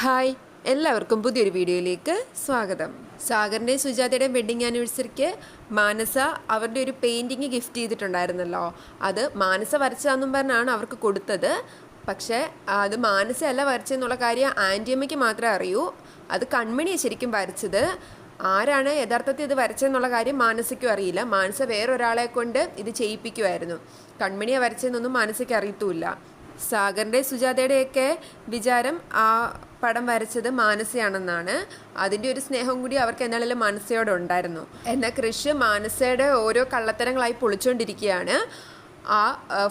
Hi എല്ലാവർക്കും പുതിയൊരു വീഡിയോയിലേക്ക് സ്വാഗതം. സാഗറിന്റെയും സുജാതയുടെയും വെഡ്ഡിങ് ആനിവേഴ്സറിക്ക് മാനസ അവരുടെ ഒരു പെയിന്റിങ് ഗിഫ്റ്റ് ചെയ്തിട്ടുണ്ടായിരുന്നല്ലോ. അത് മാനസ വരച്ചതെന്നും പറഞ്ഞാണ് അവർക്ക് കൊടുത്തത്. പക്ഷേ അത് മാനസയല്ല വരച്ചതെന്നുള്ള കാര്യം ആന്റിയമ്മയ്ക്ക് മാത്രമേ അറിയൂ. അത് കൺമണിയെ ശരിക്കും വരച്ചത്. ആരാണ് യഥാർത്ഥത്തിൽ ഇത് വരച്ചതെന്നുള്ള കാര്യം മാനസയ്ക്കും അറിയില്ല. മാനസ വേറൊരാളെ കൊണ്ട് ഇത് ചെയ്യിപ്പിക്കുമായിരുന്നു കൺമണിയെ വരച്ചതെന്നൊന്നും മാനസയ്ക്ക് അറിയത്തുമില്ല. സാഗറിന്റെ സുജാതയുടെയൊക്കെ വിചാരം ആ പടം വരച്ചത് മാനസയാണെന്നാണ്. അതിന്റെ ഒരു സ്നേഹം കൂടി അവർക്ക് എന്നാലും മാനസയോടെ ഉണ്ടായിരുന്നു. എന്നാൽ കൃഷ് മാനസയുടെ ഓരോ കള്ളത്തരങ്ങളായി പൊളിച്ചുകൊണ്ടിരിക്കുകയാണ് ആ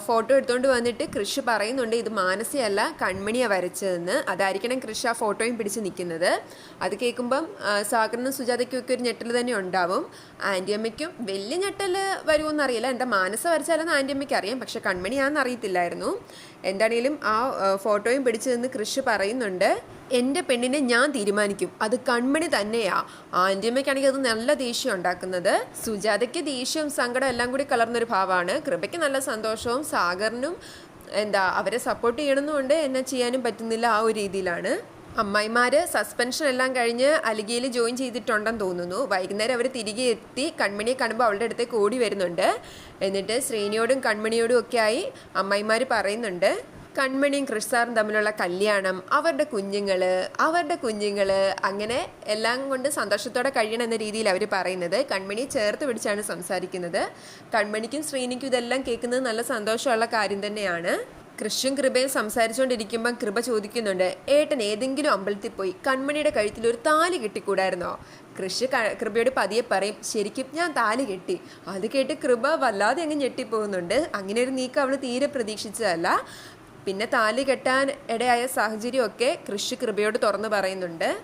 ഫോട്ടോ എടുത്തുകൊണ്ട് വന്നിട്ട് കൃഷി പറയുന്നുണ്ട് ഇത് മാനസയല്ല കൺമണിയാണ് വരച്ചതെന്ന്. അതായിരിക്കണം കൃഷി ആ ഫോട്ടോയും പിടിച്ച് നിൽക്കുന്നത്. അത് കേൾക്കുമ്പം സാഗറിനും സുജാതയ്ക്കും ഒക്കെ ഒരു ഞെട്ടൽ തന്നെ ഉണ്ടാവും. ആന്റിയമ്മയ്ക്കും വലിയ ഞെട്ടൽ വരുമെന്നറിയില്ല എന്താ മാനസ വരച്ചാലെന്ന് ആന്റിയമ്മയ്ക്ക് അറിയാം പക്ഷെ കൺമണിയാണെന്ന് അറിയത്തില്ലായിരുന്നു. എന്താണേലും ആ ഫോട്ടോയും പിടിച്ചു നിന്ന് കൃഷി പറയുന്നുണ്ട്. എന്റെ പെണ്ണിനെ ഞാൻ തീരുമാനിക്കും. അത് കൺമണി തന്നെയാ. ആന്റിയമ്മയ്ക്കാണെങ്കിൽ അത് നല്ല ദേഷ്യം ഉണ്ടാക്കുന്നത്. സുജാതയ്ക്ക് ദേഷ്യവും സങ്കടം എല്ലാം കൂടി കലർന്നൊരു ഭാവമാണ്. കൃപയ്ക്ക് നല്ല സന്തോഷവും സാഗറിനും എന്താ അവരെ സപ്പോർട്ട് ചെയ്യണമെന്നുണ്ട്. എന്നെ ചെയ്യാനും പറ്റുന്നില്ല ആ ഒരു രീതിയിലാണ്. അമ്മായിമാര് സസ്പെൻഷൻ എല്ലാം കഴിഞ്ഞ് അലിഗയിൽ ജോയിൻ ചെയ്തിട്ടുണ്ടെന്ന് തോന്നുന്നു. വൈകുന്നേരം അവർ തിരികെ എത്തി കൺമണിയെ കാണുമ്പോൾ അവളുടെ അടുത്തേക്ക് ഓടി വരുന്നുണ്ട്. എന്നിട്ട് ശ്രീനിയോടും കൺമണിയോടും ഒക്കെ ആയി അമ്മായിമാർ പറയുന്നുണ്ട് കൺമണിയും കൃഷ്സാറും തമ്മിലുള്ള കല്യാണം അവരുടെ കുഞ്ഞുങ്ങൾ അവരുടെ കുഞ്ഞുങ്ങൾ അങ്ങനെ എല്ലാം കൊണ്ട് സന്തോഷത്തോടെ കഴിയണം എന്ന രീതിയിൽ അവർ പറയുന്നത്. കൺമണിയെ ചേർത്ത് പിടിച്ചാണ് സംസാരിക്കുന്നത്. കൺമണിക്കും ശ്രീനിക്കും ഇതെല്ലാം കേൾക്കുന്നത് നല്ല സന്തോഷമുള്ള കാര്യം തന്നെയാണ്. കൃഷ്ണൻ കൃപയും സംസാരിച്ചുകൊണ്ടിരിക്കുമ്പം കൃപ ചോദിക്കുന്നുണ്ട് ഏട്ടൻ ഏതെങ്കിലും അമ്പലത്തിൽ പോയി കൺമണിയുടെ കഴുത്തിൽ ഒരു താലി കെട്ടിക്കൂടായിരുന്നോ? കൃഷി ക- കൃപയോട് പതിയെ പറയും ശരിക്കും ഞാൻ താലി കെട്ടി. അത് കേട്ട് കൃപ വല്ലാതെ അങ്ങ് ഞെട്ടിപ്പോകുന്നുണ്ട്. അങ്ങനെ ഒരു നീക്കം അവൾ തീരെ പ്രതീക്ഷിച്ചതല്ല. പിന്നെ താലി കെട്ടാൻ ഇടയായ സാഹചര്യമൊക്കെ കൃഷി കൃപയോട് തുറന്നു പറയുന്നുണ്ട്.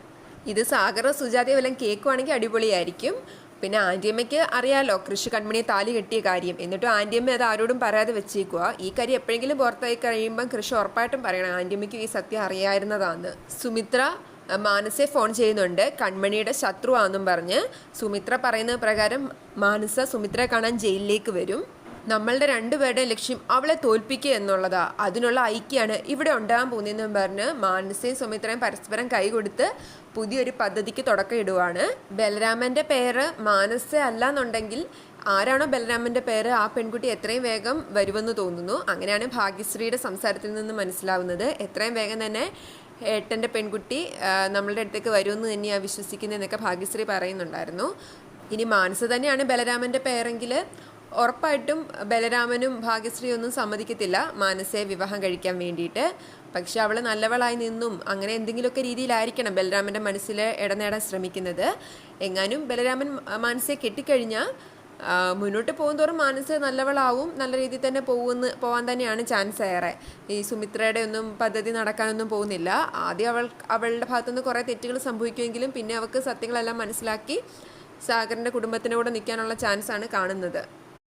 ഇത് സാഗര സുജാതയെ വല്ലതും കേൾക്കുവാണെങ്കിൽ അടിപൊളിയായിരിക്കും. പിന്നെ ആന്റിയമ്മയ്ക്ക് അറിയാലോ കൃഷി കൺമണിയെ താലി കെട്ടിയ കാര്യം. എന്നിട്ടും ആന്റിയമ്മ അത് ആരോടും പറയാതെ വെച്ചേക്കുക ഈ കാര്യം എപ്പോഴെങ്കിലും പുറത്തായി കഴിയുമ്പം കൃഷി ഉറപ്പായിട്ടും പറയണം. ആന്റിയമ്മയ്ക്കും ഈ സത്യം അറിയാവുന്നതാണ് സുമിത്ര മാനസെ ഫോൺ ചെയ്യുന്നുണ്ട്. കൺമണിയുടെ ശത്രുവാണെന്നും പറഞ്ഞ് സുമിത്ര പറയുന്ന പ്രകാരം മാനസ സുമിത്രയെ കാണാൻ ജയിലിലേക്ക് വരും. നമ്മളുടെ രണ്ടുപേരുടെ ലക്ഷ്യം അവളെ തോൽപ്പിക്കുക എന്നുള്ളതാ. അതിനുള്ള ഐക്യമാണ് ഇവിടെ ഉണ്ടാകാൻ പോകുന്നതെന്നും പറഞ്ഞ് മാനസയും സുമിത്രയും പരസ്പരം കൈകൊടുത്ത് പുതിയൊരു പദ്ധതിക്ക് തുടക്കം ഇടുവാണ്. ബലരാമന്റെ പേര് മാനസ അല്ല എന്നുണ്ടെങ്കിൽ ആരാണോ ബലരാമന്റെ പേര് ആ പെൺകുട്ടി എത്രയും വേഗം വരുമെന്ന് തോന്നുന്നു. അങ്ങനെയാണ് ഭാഗ്യശ്രീയുടെ സംസാരത്തിൽ നിന്ന് മനസ്സിലാവുന്നത്. എത്രയും വേഗം തന്നെ ഏട്ടന്റെ പെൺകുട്ടി നമ്മളുടെ അടുത്തേക്ക് വരുമെന്ന് തന്നെയാണ് വിശ്വസിക്കുന്നതെന്നൊക്കെ ഭാഗ്യശ്രീ പറയുന്നുണ്ടായിരുന്നു. ഇനി മാനസ തന്നെയാണ് ബലരാമന്റെ പേരെങ്കിൽ ഉറപ്പായിട്ടും ബലരാമനും ഭാഗ്യശ്രീ ഒന്നും സമ്മതിക്കത്തില്ല. മാനസയെ വിവാഹം കഴിക്കാൻ വേണ്ടിയിട്ട്. പക്ഷെ അവൾ നല്ലവളായി നിന്നും അങ്ങനെ എന്തെങ്കിലുമൊക്കെ രീതിയിലായിരിക്കണം ബലരാമന്റെ മനസ്സിൽ ഇടനേടാൻ ശ്രമിക്കുന്നത്. എങ്ങാനും ബലരാമൻ മാനസയെ കെട്ടിക്കഴിഞ്ഞാൽ മുന്നോട്ട് പോകുന്തോറും മാനസ് നല്ലവളാവും നല്ല രീതിയിൽ തന്നെ പോകുമെന്ന് പോകാൻ തന്നെയാണ് ചാൻസ് ഏറെ. ഈ സുമിത്രയുടെ ഒന്നും പദ്ധതി നടക്കാനൊന്നും പോകുന്നില്ല. ആദ്യം അവൾ അവളുടെ ഭാഗത്തുനിന്ന് കുറേ തെറ്റുകൾ സംഭവിക്കുമെങ്കിലും പിന്നെ അവൾക്ക് സത്യങ്ങളെല്ലാം മനസ്സിലാക്കി സാഗറിന്റെ കുടുംബത്തിന്റെ കൂടെ നിൽക്കാനുള്ള ചാൻസാണ് കാണുന്നത്.